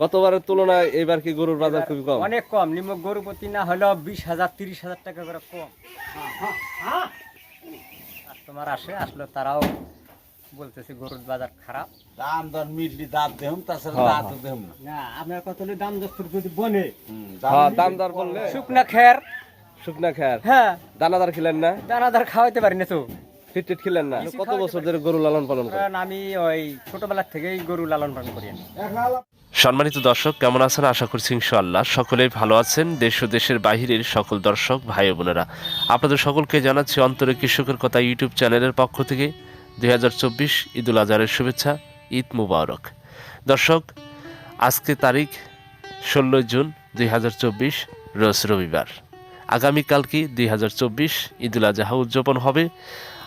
গতবারের তুলনায় এবার কি গরুর বাজার খুবই কম? অনেক কম। নিম্ন গরু প্রতি না হলেও বিশ হাজার তিরিশ হাজার টাকা করে কম। কাস্টমার আসে আসলে তারাও বলতেছে গরুর বাজার খারাপ। দাম দর মিটলি দাঁত দেহম তাছাড়া হ্যাঁ, দাঁত দেহম না। না আপনার কত হলে দাম দশ যদি বনে হ্যাঁ দাম দর বললে। শুকনা খের। শুকনা খেয়ার হ্যাঁ। দানাদার খেলেন না? দানাদার খাওয়াইতে পারি না তো। ফিটটিট খেলেন না? কত বছর ধরে গরু লালন পালন করেন? আমি ওই ছোটবেলার থেকেই গরু লালন পালন করি সম্মানিত দর্শক কেমন আছেন? আশা করছি ইনশাআল্লাহ সকলেই ভালো আছেন। দেশ ও দেশের বাহিরের সকল দর্শক ভাই বোনেরা আপনাদের সকলকে জানাচ্ছি অন্তরে কৃষকের কথা ইউটিউব চ্যানেলের পক্ষ থেকে দুই হাজার চব্বিশ ঈদুল আজহারের শুভেচ্ছা ঈদ মুবারক। দর্শক আজকে তারিখ ষোলোই জুন দুই হাজার চব্বিশ রোজ রবিবার। আগামীকাল কি দুই হাজার চব্বিশ ঈদুল আজহা উদযাপন হবে?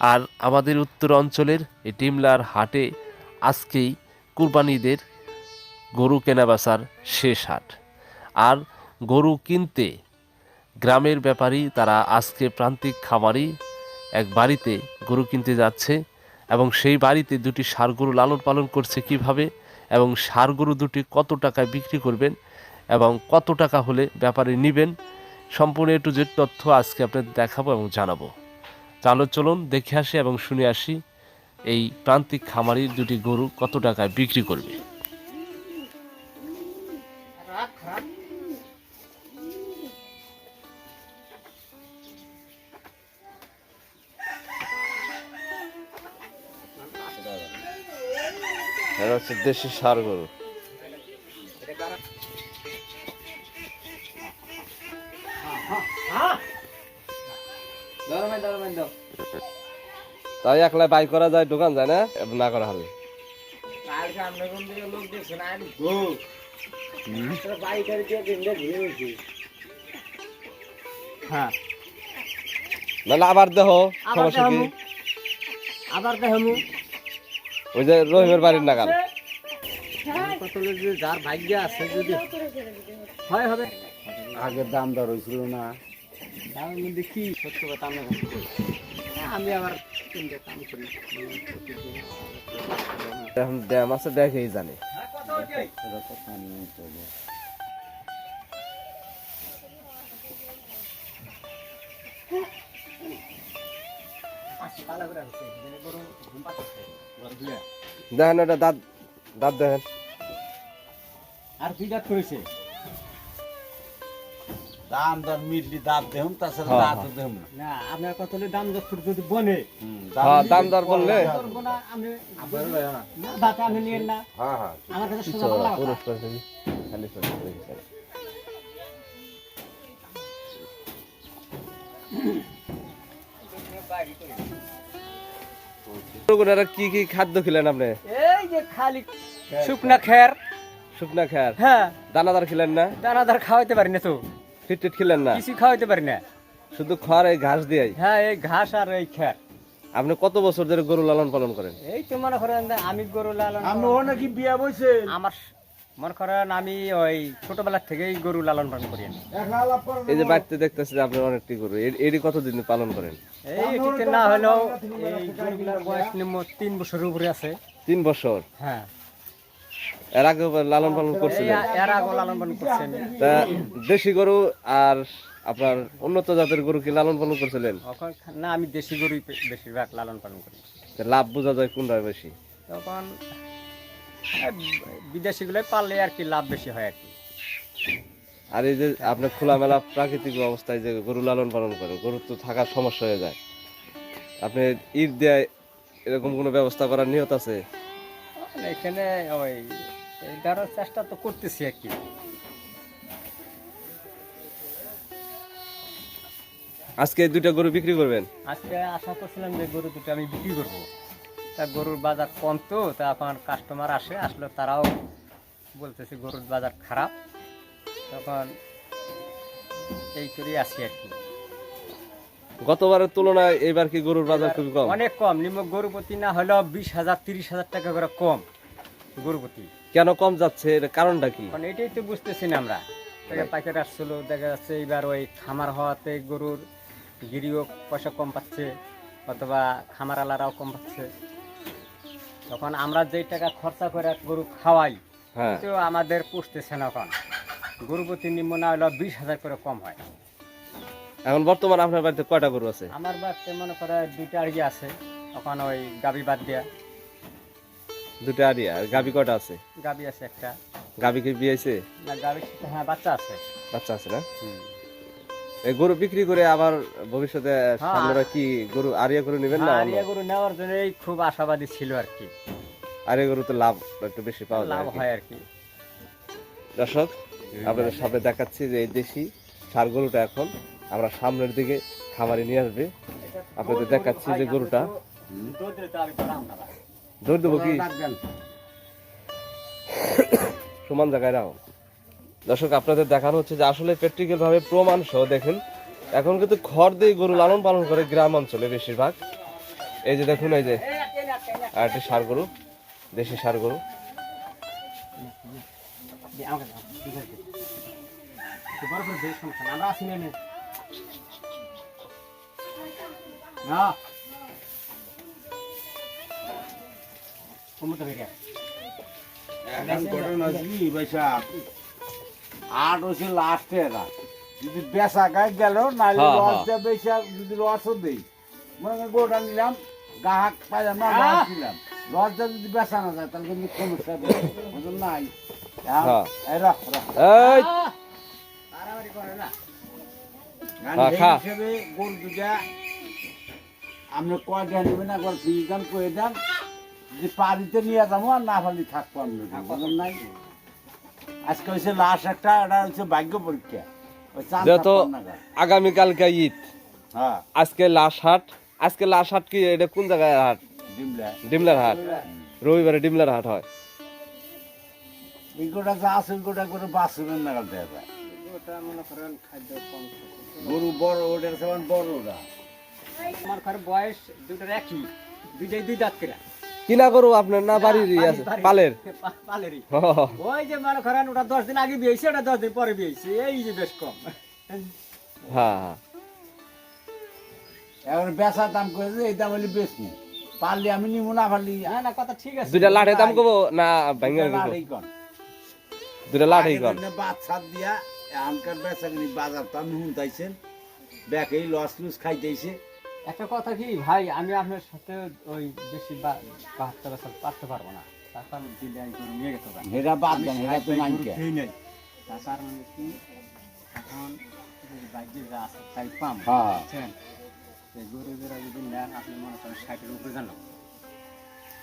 আর আমাদের উত্তর অঞ্চলের এই টিমলার হাটে আজকেই কুরবানিদের গরু কেনাবেচার শেষ হাট। আর গরু কিনতে গ্রামের ব্যাপারী তারা আজকে প্রান্তিক খামারি এক বাড়িতে গরু কিনতে যাচ্ছে এবং সেই বাড়িতে দুটি ষাঁড় গরু লালন পালন করছে কীভাবে এবং ষাঁড় গরু দুটি কত টাকায় বিক্রি করবেন এবং কত টাকা হলে ব্যাপারে নেবেন সম্পূর্ণ একটু যে তথ্য আজকে আপনাদের দেখাবো এবং জানাব। তাহলে চলুন দেখে আসি এবং শুনে আসি এই প্রান্তিক খামারির দুটি গরু কত টাকায় বিক্রি করবে। হচ্ছে সার গরু। তাই একলা বাই করা যায় দোকান যায় না? না করা হবে। হ্যাঁ। নাহলে আবার দেহ আবার সমস্যা কি? আবার দেখামু ওই যে রহিমের বাড়ির নাগাল। কত লোক যে যার ভাগ্য আছে যদি হয় হবে। আগের দাম দর হয়েছিল না। দামের মধ্যে কি সত্য কথা আমরা। হ্যাঁ, আমি আবার তিনটে কাম করি। এখন ড্যাম আছে দেখেই জানে। দেখেন এটা দাঁত দাঁত দেখেন। আর কি কাজ করেছে? দাম দর মিটলি দাঁত দেহম তাছাড়া হ্যাঁ, দাঁত হ্যাঁ। দেহম না। না আপনার কত হলে দাম দশ যদি বনে হ্যাঁ দাম দর বললে। আমি না ভাতা আমি নিয়েন না। হ্যাঁ হ্যাঁ আমার কাছে সোজা বলা পুরস্কার করি খালি করে দেখি কি কি খাদ্য খেলেন আপনি? এই যে খালি শুকনা খের। শুকনা খেয়ার হ্যাঁ। দানাদার খেলেন না? দানাদার খাওয়াইতে পারি না তো। ফিটটিট খেলেন না? কিছু খাওয়াইতে পারি না। শুধু খড় এই ঘাস দিয়ে হ্যাঁ এই ঘাস আর এই খের। আপনি কত বছর ধরে গরু লালন পালন করেন? এই তো মনে করেন আমি গরু লালন আপনি ও নাকি বিয়া বইছেন আমার মনে করেন আমি ওই ছোটবেলার থেকেই গরু লালন পালন করি এই যে বাড়িতে দেখতেছি যে আপনি অনেকটি গরু। এটি কতদিন পালন করেন? এই না হলেও এই গরুগুলোর বয়স নিম্ন তিন বছরের উপরে আছে। তিন বছর? হ্যাঁ। এর আগে লালন পালন করছিলেন? এর আগে লালন পালন করছি আমি তা দেশি গরু আর আপনার উন্নত জাতের গরু কি লালন পালন করছিলেন? না আমি দেশি গরুই বে- বেশিরভাগ লালন পালন করি। লাভ বোঝা যায় কোনটা বেশি? তখন বিদেশিগুলোই পারলে আর কি লাভ বেশি হয় আর কি। আর এই যে আপনি খোলামেলা প্রাকৃতিক অবস্থায় যে গরু লালন পালন করে গরুর তো থাকার সমস্যা হয়ে যায়। আপনি ঈদ দেয় এরকম কোনো ব্যবস্থা করার নিয়ত আছে? এখানে ওই দেওয়ার চেষ্টা তো করতেছি আর কি। আজকে দুইটা গরু বিক্রি করবেন? আজকে আশা করছিলাম যে গরু দুটো আমি বিক্রি করব। তা গরুর বাজার কম তো তা এখন কাস্টমার আসে আসলে তারাও বলতেছে গরুর বাজার খারাপ। তখন এই করেই আছি আর কি। গতবারের তুলনায় এবার কি গরুর বাজার খুবই কম? অনেক কম। নিম্ন গরুপতি না হলেও বিশ হাজার তিরিশ হাজার টাকা করে কম গরু প্রতি। কেন কম যাচ্ছে? এর কারণটা কি? মানে এটাই তো বুঝতেছি না আমরা। পাইকারি আসছিল দেখা যাচ্ছে এবার ওই খামার হওয়াতে গরুর গিরিও পয়সা কম পাচ্ছে অথবা খামার আলারাও কম পাচ্ছে। তখন আমরা যেই টাকা খরচা করে গরু খাওয়াই হ্যাঁ। তো আমাদের পুষতেছে না এখন। গরু প্রতি নিম্ন না হলেও বিশ হাজার করে কম হয়। এখন বর্তমান আপনার বাড়িতে কয়টা গরু আছে? আমার বাড়িতে মনে করে দুইটা আড়ি আছে এখন ওই গাবি বাদ দিয়া। দুটো আরিয়া আর গাবি কয়টা আছে? গাবি আছে একটা। গাবি কি বিয়েছে না গাবি হ্যাঁ বাচ্চা আছে। বাচ্চা আছে না? এই গরু বিক্রি করে আবার ভবিষ্যতে আপনারা কি গরু আরিয়া করে নেবেন না হ্যাঁ? আড়িয়া গরু নেওয়ার জন্যই খুব আশাবাদী ছিল আর কি। আরিয়া গরু তো লাভ একটু বেশি পাওয়া যায় লাভ হয় আর কি। দর্শক আপনাদের সামনে দেখাচ্ছি যে এই দেশি ষাড় গরুটা এখন আমরা সামনের দিকে খামারে নিয়ে আসবে। আপনাদের দেখাচ্ছি যে গরুটা। দৌড় দেবো কি? সমান জায়গায় রাখো। দর্শক আপনাদের দেখানো হচ্ছে যে আসলে প্র্যাকটিক্যাল ভাবে প্রমাণ সহ দেখেন এখন কিন্তু খড় দিয়ে গরু লালন পালন করে গ্রাম অঞ্চলে বেশিরভাগ। এই যে দেখুন এই যে আর একটি সার গরু দেশি সার গরু। আমরা আসি না কমতে হয়ে গেছে এখন ঘটনা কি পয়সা আট হচ্ছে লাস্টে যদি বেচা গায়ে গেল নাহলে হ্যাঁ, লস হ্যাঁ। বেচা যদি লসও দেই। মনে করেন গোটা নিলাম গাহাক পাইলাম না লস দিলাম। লস দিয়ে যদি বেচা না যায় তাহলে কিন্তু সমস্যা বুঝলেন নাই? এখন হ্যাঁ। এই রাখ, রাখ। তাড়াতাড়ি করে না। হ্যাঁ, এই হিসেবে গরু দুটা আপনি নেবেন একবার করে দেন যদি পারিতে নিয়ে যাব আর না পারলে থাকব বুঝলেন নাই? আজকে হচ্ছে লাস্ট একটা এটা হচ্ছে ভাগ্য পরীক্ষা। যেহেতু আগামীকালকে ঈদ। হ্যাঁ। আজকে লাশ হাট। আজকে লাশ হাট কি? এটা কোন জায়গায় হাট? ডিমলা। ডিমলার হাট। রবিবারে ডিমলার হাট হয়। এই গোটা যা আছে গোটা করে বাসুরের নাগাল দেওয়া যায়। ওটা মনে করেন খাদ্য কম গরু বড় ওটার সমান বড় ওটা আমার ঘরে বয়স দুটোর একই। দুইটাই দুই দাঁত করে। কিনা করু আপনার? না বাড়ির আছে পালের। পালেরই। ওই যে মনে করেন ওটা দশ দিন আগে বিয়েছে ওটা দশ দিন পরে বিয়েছে। এই যে বেশ কম। হ্যাঁ হ্যাঁ। এবার বেচা দাম করে যে এই দাম হলে বেশ নি পারলে আমি নিব না পারলি না না কথা ঠিক আছে। দুইটা লাঠে দাম কব না ভাঙ্গা কব? লাড়ি কর ছাদ দিয়া এখনকার বেচা বাজার তো আমি শুনতাইছেন। ব্যাকেই লস লুস খাইতেছে একটা কথা কি ভাই আমি আপনার সাথে ওই বেশি বাহাত্তর বছর পারতে পারব না। তারপর আমি দিলে আমি নিয়ে গেতে পারি হেরা বাদ দেন হেরা তো নাই। কে তার কারণ কি এখন বাইকে যা আছে তাই পাম। হ্যাঁ। বুঝছেন? গরু যদি নেন আপনি মনে করেন ষাটের উপরে জানো।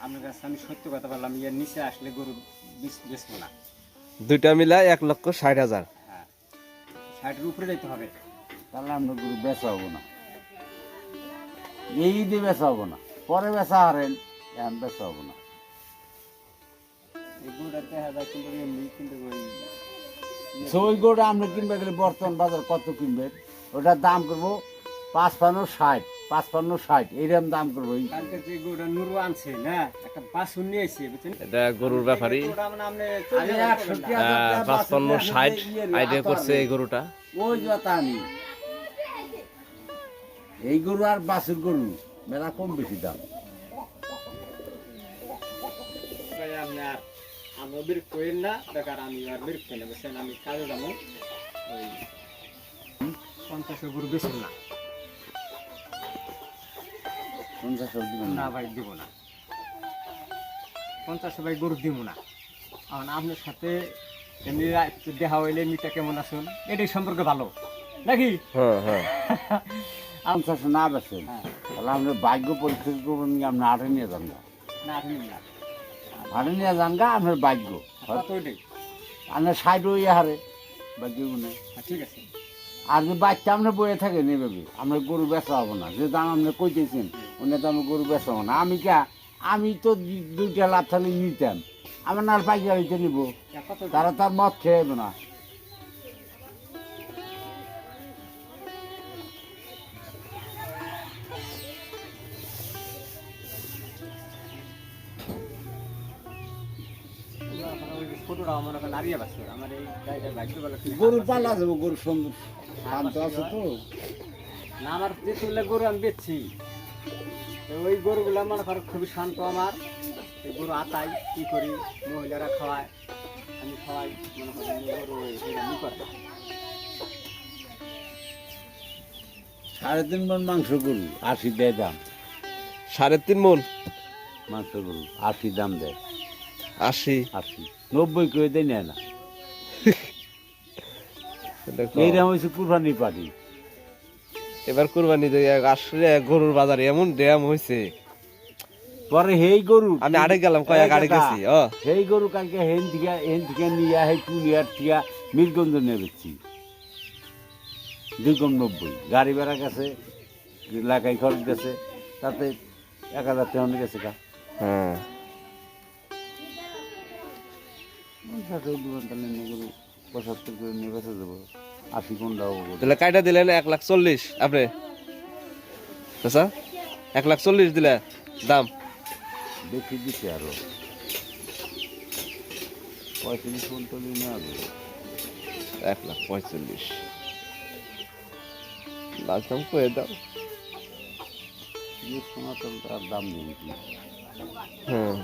আপনার কাছে আমি সত্য কথা বললাম ইয়ের নিচে আসলে গরু বেচ- বেচবো না। দুইটা মিলা এক লক্ষ ষাট হাজার। হ্যাঁ। ষাটের উপরে যাইতে হবে। তাহলে আমরা গরু বেচা হব না। এই ঈদে বেচা হব না পরে বেচা হারেন এখন বেচা হব না। এমনি কিন্তু ওই So, আমরা কিনবে গেলে বর্তমান বাজার কত কিনবেন ওটার দাম করব পাঁচ পান্ন ষাট পাঁচ পান্ন ষাট এইরকম দাম করব। এটা গরুর ব্যাপারী। গরুটা আপনি আরে চল্লিশ হাজার একষট্টি করবেন না। হাজার টাকা পাঁচপান্ন বাছুর ষাট ইয়ে আইডিয়া করছে এই গরুটা। ওই কথা আমি এই গরু আর বাসুর গরু মেলা কম বেশি দাম। আপনি আর আমরা বের করেন না আমি আর বের করে বুঝছেন? আমি কাজে যাব। ওই পঞ্চাশের গরু বেশি না। পঞ্চাশ না। ভাই দিব না। পঞ্চাশে ভাই গরু দিব না। কারণ আপনার সাথে এমনি দেখা হইলে মিটা কেমন আছেন? এটাই সম্পর্কে ভালো। নাকি? হ্যাঁ হ্যাঁ। পঞ্চাশ না বেছেন হ্যাঁ। তাহলে আমরা ভাগ্য পরীক্ষা করবেন আপনি আটে নিয়ে যান গা আপনি আটে নিয়ে যান গা আপনার ভাগ্য আপনার সাইড ওই হারে ভাগ্য গুনে হ্যাঁ, ঠিক আছে। আর যে বাচ্চা আমরা বয়ে থাকে নেবে আমরা গরু বেচা হব না। যে দাম আপনি কইতেছেন অন্য দামে গরু বেচা হব না। আমি কে আমি তো দুইটা লাভ থাকলে নিতাম। আমার না পাইকারিতে নিব। তারা তার মদ খেয়ে না। আমার ওখানে নারিয়ে বাসছে আমার এই গাড়িটা বাইক বেলা গরু পালা যাব গরু সুন্দর শান্ত আছে তো। না আমার যে তুললে গরু আমি বেচছি। ওই গরুগুলো মনে করো খুবই শান্ত আমার। গরু আতাই কি করি? মহিলারা খাওয়ায় আমি সবাই মনে গরু নি সাড়ে তিন মন মাংস গরু আশি দেয় দাম। সাড়ে তিন মন মাংস গরু আশি দাম দেয়। আশি? আশি। নব্বই করে নেয় না। এইরকম হয়েছে কুরবানি পার্টি এবার কুরবানি আসলে গরুর বাজার এমন ড্যাম হয়েছে পরে হেই গরু আমি আড়ে গেলাম কয়েক আড়ে গেছি ও। সেই গরু কালকে হেন থেকে হেন থেকে নিয়ে হেই পুলিয়ার থেকে মিরগঞ্জ নিয়ে বেচছি। দুই কম নব্বই। গাড়ি ভাড়া গেছে এলাকায় খরচ গেছে তাতে এক হাজার তেমন গেছে কা হ্যাঁ। সাথে দুবার তাহলে নিয়ে গরু পঁচাত্তর করে নিয়ে বেঁচে দেবো আশি কোনটা হব তাহলে কাইটা দিলেন এক লাখ চল্লিশ? আপনি? আচ্ছা এক লাখ চল্লিশ দিলে দাম? বেশি দিচ্ছে আরও। পঁয়ত্রিশ পঞ্চল্লিশ যাবে এক লাখ পঁয়তাল্লিশ। লাস্ট দাম কয়ে দাও। সোনা তো তার দাম নেই হুম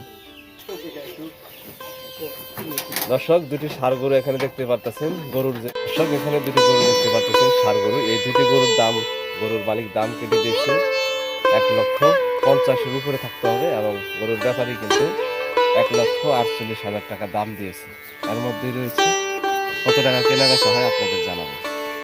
দর্শক, দুটি ষাড় গরু এখানে দেখতে পারতেছেন। গরুর দর্শক, এখানে দুটি গরু দেখতে পারতেছেন, ষাড় গরু। এই দুটি গরুর দাম গরুর মালিক দাম কেটে দিয়েছে এক লক্ষ পঞ্চাশের উপরে থাকতে হবে এবং গরুর ব্যাপারী কিন্তু এক লক্ষ আটচল্লিশ হাজার টাকা দাম দিয়েছে। তার মধ্যে রয়েছে কত টাকা কেনা বেচা হয় আপনাদের জানাব